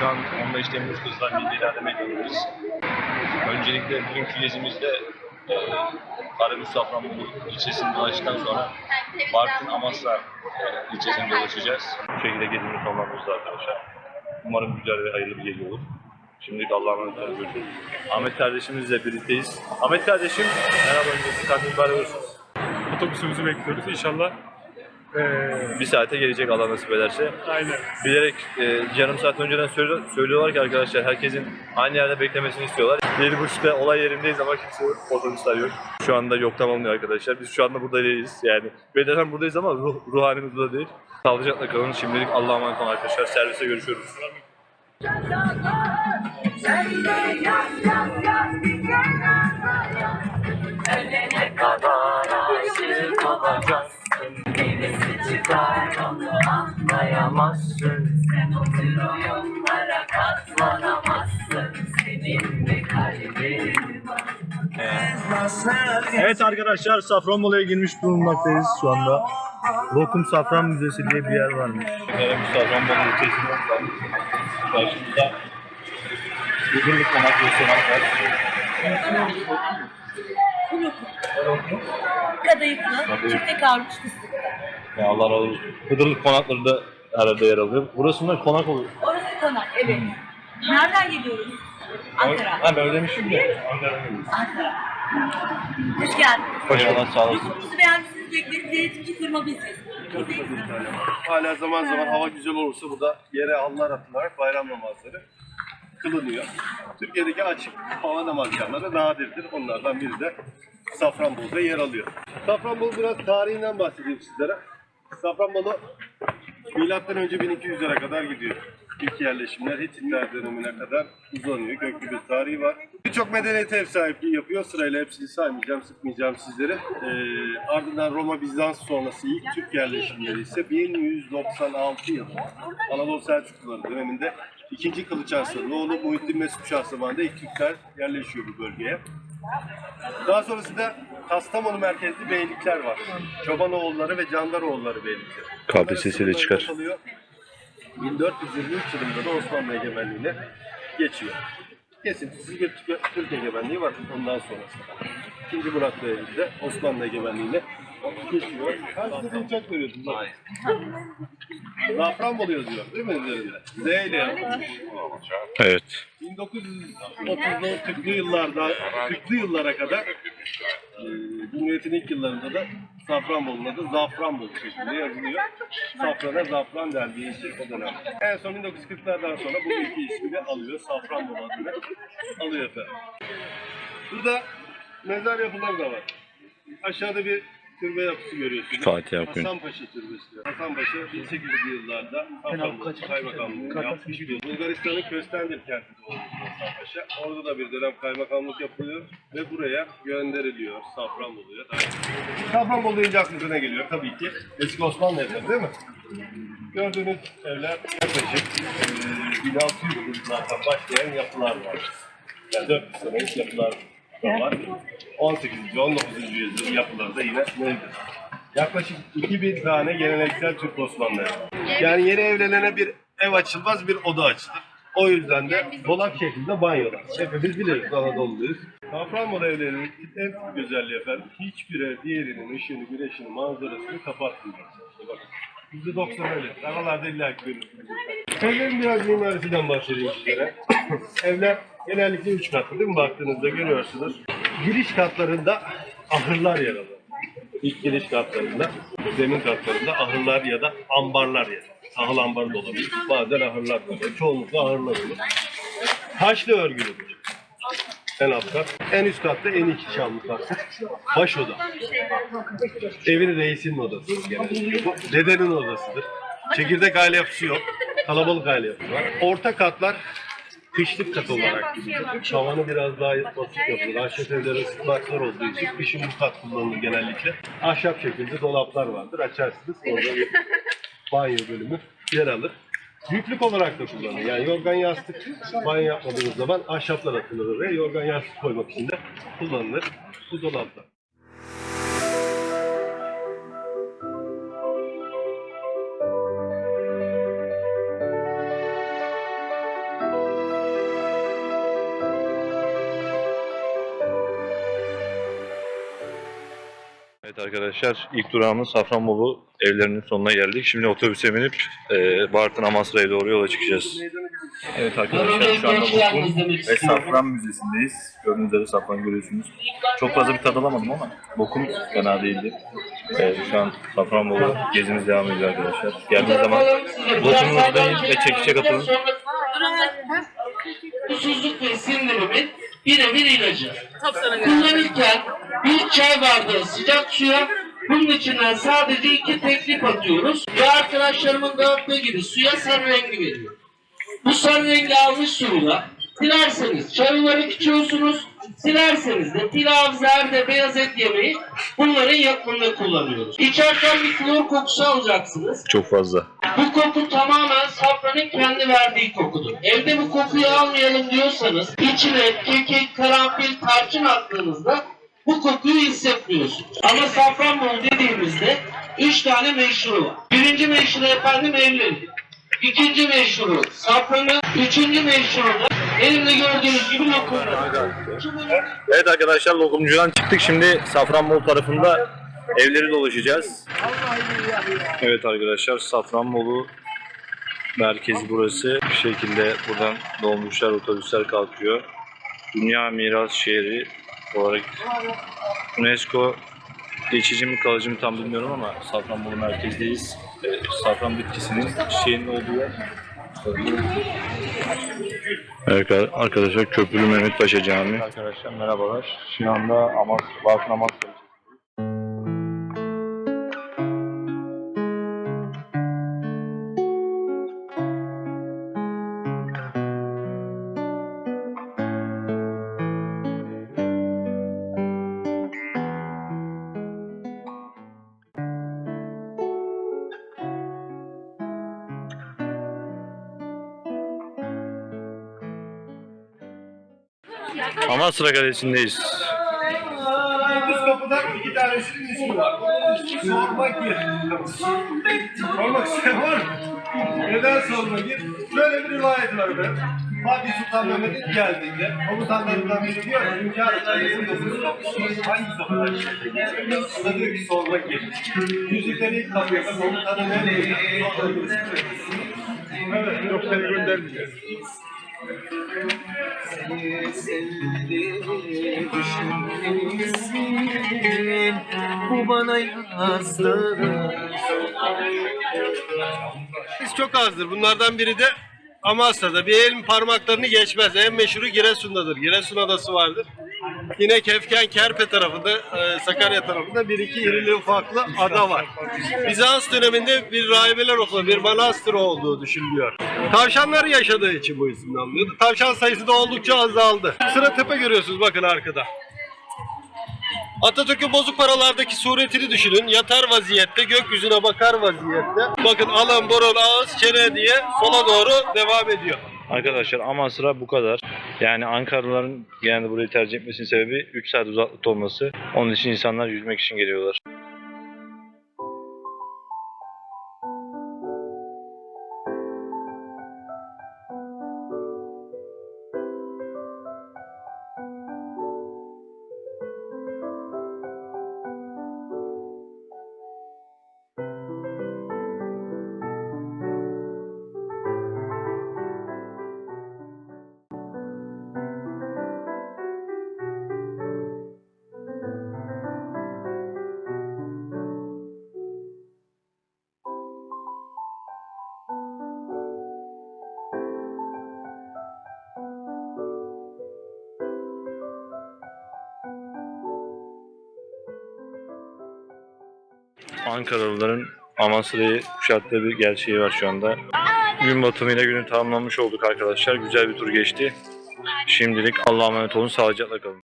Şu an 15 Temmuz Kızlar Milliler'de meydanındayız. Öncelikle bugünkü gezimizde e, Karabük Safranbolu ilçesini dolaştıktan sonra Bartın Amasra e, ilçesine dolaşacağız. Bu şekilde gezimizi sonlandırırız arkadaşlar. Umarım güzel ve hayırlı bir gezi olur. Şimdilik Allah'a emanet olun. Ahmet kardeşimizle birlikteyiz. Ahmet kardeşim, merhaba öncelikle kendini mübarek olsun. Otobüsümüzü bekliyoruz. İnşallah eee Bir saate gelecek Allah nasip ederse. aynen. bilerek e, yarım saat önceden söyle- söylüyorlar ki arkadaşlar herkesin aynı yerde beklemesini istiyorlar. Yedi buçukta olay yerindeyiz ama kimse yok, otobüsler yok. Şu anda yok tamamlıyor arkadaşlar. Biz şu anda burada değiliz yani. Bedenen buradayız ama ruh, ruh halimiz burada değil. Sağlıcakla kalın. Şimdilik Allah'a emanet olun arkadaşlar. Servise görüşürüz. Ölene kadar aşık olacaksın Birisi çıkar onu anlayamazsın Sen otur o yollara katlanamazsın Senin bir kalbin var Evet arkadaşlar Safranbolu'ya girmiş bulunmaktayız şu anda. Lokum Safran Müzesi diye bir yer varmış. Karabük Safranbolu ilçesinden karşımızda Uzunluk Konak Restoran var. Kadayıflı, çifte kavrulmuş fıstıklı. Ya Allah razı olsun. Hıdırlık konakları da herhalde yer alıyor. Burası da konak oluyor. Orası konak, evet. Nereden geliyoruz? Ankara. Ha ben ödemişim de. Geliyoruz. Ankara. Hoş geldiniz. Eyvallah sağ olasın. YouTube'umuzu beğendiyseniz bekleriz. Denetimci firma biziz. Hala zaman zaman hava güzel olursa burada yere halılar atılarak bayram namazları kılınıyor. Türkiye'deki açık hava namazlarları nadirdir. Onlardan biri de Safranbolu'da yer alıyor. Safranbolu biraz tarihinden bahsedeyim sizlere. Safranbolu milattan önce 1200'lere kadar gidiyor. İlk yerleşimler Hititler dönemine kadar uzanıyor. Köklü bir tarihi var. Birçok medeniyete ev sahipliği yapıyor. Sırayla hepsini saymayacağım, sıkmayacağım sizlere. Ee, ardından Roma Bizans sonrası ilk Türk yerleşimleri ise 1196 yılında Anadolu Selçukluları döneminde 2. Kılıç Arslan'ın oğlu Muhittin Mesut Şah ilk Türkler yerleşiyor bu bölgeye. Daha sonrasında Kastamonu merkezli beylikler var. Çobanoğulları ve Candaroğulları beylikleri. KPSS'de Bunların çıkar. katılıyor. 1423 yılında da Osmanlı egemenliğine geçiyor. Kesintisiz bir Türk- egemenliği var ondan sonrasında. İkinci Murat Bey'imiz de Osmanlı egemenliğine geçiyor. Kaç dedi uçak görüyorsun? Bak. Zafranbolu yazıyor değil mi üzerinde? Z ile yazıyor. Evet. 1930'lu 40'lı yıllarda, 40'lı yıllara kadar e, Cumhuriyet'in ilk yıllarında da Safranbolu'nun adı Zafranbolu şeklinde yazılıyor. Safrana zafran dendiği için o dönem. En son 1940'lardan sonra bu iki ismini alıyor. Safranbolu adını alıyor efendim. Burada mezar yapıları da var. Aşağıda bir türbe yapısı görüyorsunuz. Fatih Akgün. Hasanpaşa Türbesi. diyor. Hasanpaşa 1800'lü yıllarda Safranbolu Kaymakamlığı yapmış bir Bulgaristan'ın Köstendir kentinde olmuş Hasanpaşa. Orada da bir dönem kaymakamlık yapılıyor ve buraya gönderiliyor Safranbolu'ya. Safranbolu deyince aklınıza ne geliyor? Tabii ki eski Osmanlı evleri değil mi? Gördüğünüz evler yaklaşık e, 1600 yıllardan başlayan yapılar var. Yani 400 senelik yapılar da var. 18. 19. yüzyıl yapıları da yine mevcut. Yaklaşık 2000 tane geleneksel Türk Osmanlı evi. Yani yeni evlenene bir ev açılmaz, bir oda açılır. O yüzden de dolap şeklinde banyolar. Hepimiz biliriz Anadolu'luyuz. Safranbolu evlerinin en büyük özelliği efendim, hiçbir ev diğerinin ışığını, güneşini, manzarasını kapatmıyor. İşte bak, %90 öyle. Aralarda illa ki görürsünüz. Evlerin biraz mimarisinden bahsedeyim sizlere. Evler genellikle üç katlı değil mi? Baktığınızda görüyorsunuz. Giriş katlarında ahırlar yer alır. İlk giriş katlarında, zemin katlarında ahırlar ya da ambarlar yer alır. Tahıl ambarı da olabilir. Bazen ahırlar da olur. Çoğunlukla ahırlar olur. Taşlı örgülüdür. En alt kat. En üst katta en iki şamlı kattır. Baş oda. Evin reisinin odasıdır genelde. Bu dedenin odasıdır. Çekirdek aile yapısı yok. Kalabalık aile yapısı var. Orta katlar kışlık kat olarak gidiyor. Tavanı biraz daha basit yapılır. Ahşap evlere ısıtmaklar olduğu için kışın bu kat kullanılır genellikle. Ahşap şekilde dolaplar vardır. Açarsınız. Orada bir banyo bölümü yer alır. Büyüklük olarak da kullanılır. Yani yorgan yastık banyo yapmadığınız zaman ahşaplar atılır oraya. Yorgan yastık koymak için de kullanılır. Bu dolaplar. Evet arkadaşlar ilk durağımız Safranbolu evlerinin sonuna geldik. Şimdi otobüse binip e, Bartın Amasra'ya doğru yola çıkacağız. Evet arkadaşlar şu anda Bokum ve Safran Müzesi'ndeyiz. Gördüğünüz üzere Safran görüyorsunuz. Çok fazla bir tad alamadım ama Bokum fena değildi. E, şu an Safranbolu gezimiz devam ediyor arkadaşlar. Geldiğiniz zaman Bokum'u deyin ve çekişe katılın. Susuzluk ve sindirimin birebir ilacı. Kullanırken bir çay bardağı sıcak suya bunun içinden sadece iki teklif atıyoruz. Ve arkadaşlarımın dağıttığı gibi suya sarı rengi veriyor. Bu sarı rengi almış suyla dilerseniz çay olarak içiyorsunuz. Dilerseniz de pilav, zerde, beyaz et yemeği bunların yapımında kullanıyoruz. İçerken bir klor kokusu alacaksınız. Çok fazla. Bu koku tamamen safranın kendi verdiği kokudur. Evde bu kokuyu almayalım diyorsanız içine kekik, karanfil, tarçın attığınızda bu kokuyu hissetmiyorsunuz. Ama Safranbolu dediğimizde üç tane meşhuru var. Birinci meşhuru efendim evlilik. İkinci meşhuru safranı, üçüncü meşhuru da elimde gördüğünüz gibi lokumlar. Evet arkadaşlar lokumcudan çıktık. Şimdi Safranbolu tarafında evleri dolaşacağız. Evet arkadaşlar Safranbolu merkezi burası. Bir şekilde buradan dolmuşlar, otobüsler kalkıyor. Dünya Miras Şehri olarak UNESCO geçici mi kalıcı mı tam bilmiyorum ama Safranbolu merkezdeyiz. Ee, Safran bitkisinin çiçeğinin olduğu yer. Evet arkadaşlar Köprülü Mehmet Paşa Camii. Arkadaşlar merhabalar. Şu anda Amas, Bartın Amasya Amasra Kalesi'ndeyiz. Dokuz kapıdan iki tanesinin ismi var. Sormak yer. Sormak isteyen var mı? Neden sormak yer? Şöyle bir rivayet var efendim. Fatih Sultan Mehmet ilk geldiğinde komutanlarından biri diyor ki hünkârım kalesinin dokuz kapısı hangi kapıdan da diyor ki sormak yer. Yüzükleri ilk kapıya komutanı ne diyor? Evet, yok seni göndermeyeceğiz. Bu bana yazdırır. Biz çok azdır. Bunlardan biri de Amasya'da. Bir elin parmaklarını geçmez. En meşhuru Giresun'dadır. Giresun adası vardır. Yine Kefken Kerpe tarafında, e, Sakarya tarafında bir iki irili ufaklı ada var. Bizans döneminde bir rahibeler okulu, bir manastır olduğu düşünülüyor. Tavşanlar yaşadığı için bu isimden alınıyordu. Tavşan sayısı da oldukça azaldı. Sıra tepe görüyorsunuz bakın arkada. Atatürk'ün bozuk paralardaki suretini düşünün. Yatar vaziyette, gökyüzüne bakar vaziyette. Bakın alın, burun, ağız, çene diye sola doğru devam ediyor. Arkadaşlar Amasra bu kadar. Yani Ankaralıların genelde burayı tercih etmesinin sebebi 3 saat uzaklıkta olması. Onun için insanlar yüzmek için geliyorlar. Ankaralıların Amasra'yı kuşattığı bir gerçeği var şu anda. Gün batımıyla günü tamamlamış olduk arkadaşlar. Güzel bir tur geçti. Şimdilik Allah'a emanet olun. Sağlıcakla kalın.